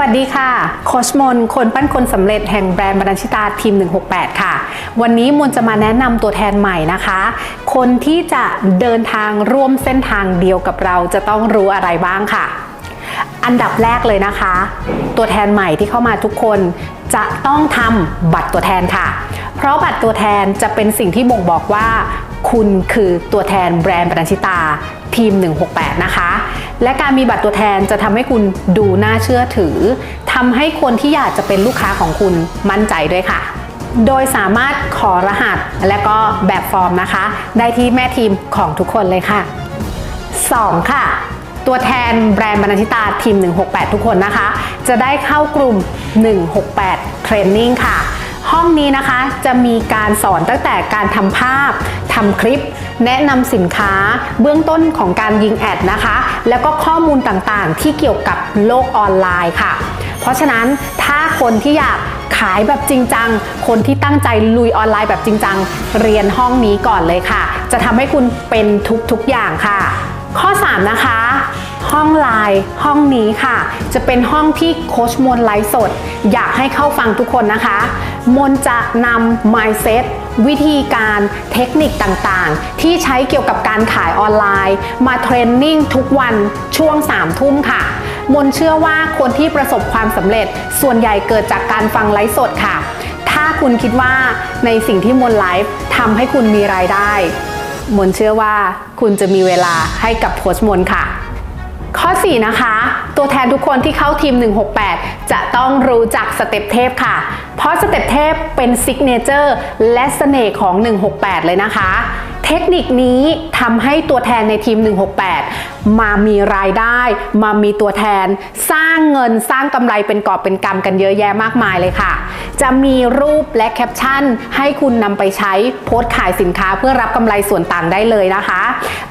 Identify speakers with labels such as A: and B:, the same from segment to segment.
A: วัสดีค่ะ โคชมน คนปั้นคนสำเร็จแห่งแบรนด์บรรชิตาทีม 168 ค่ะ วันนี้มนจะมาแนะนำตัวแทนใหม่นะคะ คนที่จะเดินทางร่วมเส้นทางเดียวกับเราจะต้องรู้อะไรบ้างค่ะ อันดับแรกเลยนะคะ ตัวแทนใหม่ที่เข้ามาทุกคนจะต้องทำบัตรตัวแทนค่ะ เพราะบัตรตัวแทนจะเป็นสิ่งที่บ่งบอกว่า คุณคือตัวแทนแบรนด์ปรัญชิตา ทีม 168 นะคะ และการมีบัตรตัวแทนจะทำให้คุณดูน่าเชื่อถือทำให้คนที่อยากจะเป็นลูกค้าของคุณมั่นใจด้วยค่ะ โดยสามารถขอรหัสและก็แบบฟอร์มนะคะ ได้ที่แม่ทีมของทุกคนเลยค่ะ 2 ค่ะ ตัวแทนแบรนด์บรรณชิตาทีม 168 ทุกคนนะคะ จะได้เข้ากลุ่ม 168 Training ค่ะ ห้องนี้นะคะจะมีการสอนตั้งแต่การทำภาพทำคลิป แนะนำสินค้าเบื้องต้นของการยิงแอดนะคะ แล้วก็ข้อมูลต่างๆ ที่เกี่ยวกับโลกออนไลน์ค่ะ เพราะฉะนั้นถ้าคนที่อยากขายแบบจริงจัง คนที่ตั้งใจลุยออนไลน์แบบจริงจัง เรียนห้องนี้ก่อนเลยค่ะ จะทำให้คุณเป็นทุกๆอย่างค่ะ ข้อ 3 นะคะ ห้องไลน์ห้องนี้ค่ะ จะเป็นห้องที่โคชมนไลฟ์สด อยากให้เข้าฟังทุกคนนะคะ มนจะนำ mindset วิธีการเทคนิคต่างๆ ที่ใช้เกี่ยวกับการขายออนไลน์ มาเทรนนิ่งทุกวันช่วง3ทุ่มค่ะ มนเชื่อว่าคนที่ประสบความสำเร็จส่วนใหญ่เกิดจากการฟังไลฟ์สดค่ะ ถ้าคุณคิดว่าในสิ่งที่มนไลฟ์ทำให้คุณมีรายได้ มนเชื่อว่าคุณจะมีเวลาให้กับโค้ชมนค่ะ ข้อ 4 นะคะ ตัวแทนทุกคนที่เข้าทีม 168 จะต้องรู้จักสเต็ปเทพค่ะ เพราะสเต็ปเทพเป็นซิกเนเจอร์และเสน่ห์ของ 168 เลยนะคะ เทคนิคนี้ทำให้ตัวแทนในทีม 168 มามีรายได้ มามีตัวแทน สร้างเงินสร้างกำไรเป็นกอบเป็นกำกันเยอะแยะมากมายเลยค่ะ จะมีรูปและแคปชั่น ให้คุณนำไปใช้โพสต์ขายสินค้าเพื่อรับกำไรส่วนต่างได้เลยนะคะ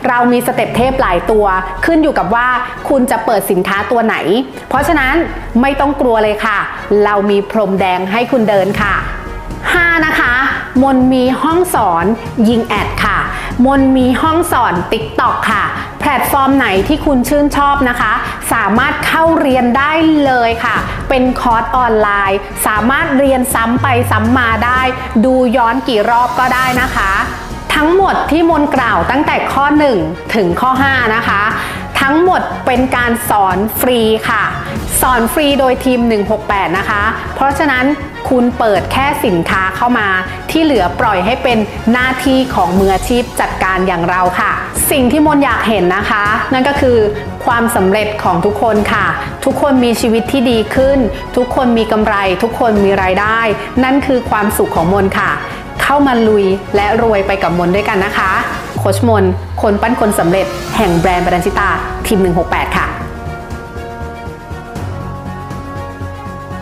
A: เรามีสเต็ปเทพหลายตัวขึ้นอยู่กับว่าคุณจะเปิดสินค้าตัวไหน เพราะฉะนั้นไม่ต้องกลัวเลยค่ะ เรามีพรมแดงให้คุณเดินค่ะ 5 นะคะ มนมีห้องสอนยิงแอดค่ะ มนมีห้องสอน TikTok ค่ะ แพลตฟอร์มไหนที่คุณชื่นชอบนะคะ สามารถเข้าเรียนได้เลยค่ะ เป็นคอร์สออนไลน์ สามารถเรียนซ้ำไปซ้ำมาได้ ดูย้อนกี่รอบก็ได้นะคะ ทั้งหมดที่มนกล่าวตั้งแต่ข้อ 1 ถึงข้อ 5 นะคะ ทั้งหมดเป็นการสอนฟรีค่ะ สอนฟรีโดยทีม 168 นะคะ เพราะฉะนั้นคุณเปิดแค่สินค้าเข้ามา ที่เหลือปล่อยให้เป็นหน้าที่ของมืออาชีพจัดการอย่างเราค่ะ สิ่งที่มนอยากเห็นนะคะ นั่นก็คือความสำเร็จของทุกคนค่ะ ทุกคนมีชีวิตที่ดีขึ้น ทุกคนมีกำไร ทุกคนมีรายได้ นั่นคือความสุขของมนค่ะ เข้ามาลุยและรวยไปกับมนด้วยกันนะคะ โคชมน คนปั้นคนสำเร็จแห่งแบรนด์บรันชิตาทีม 168 ค่ะ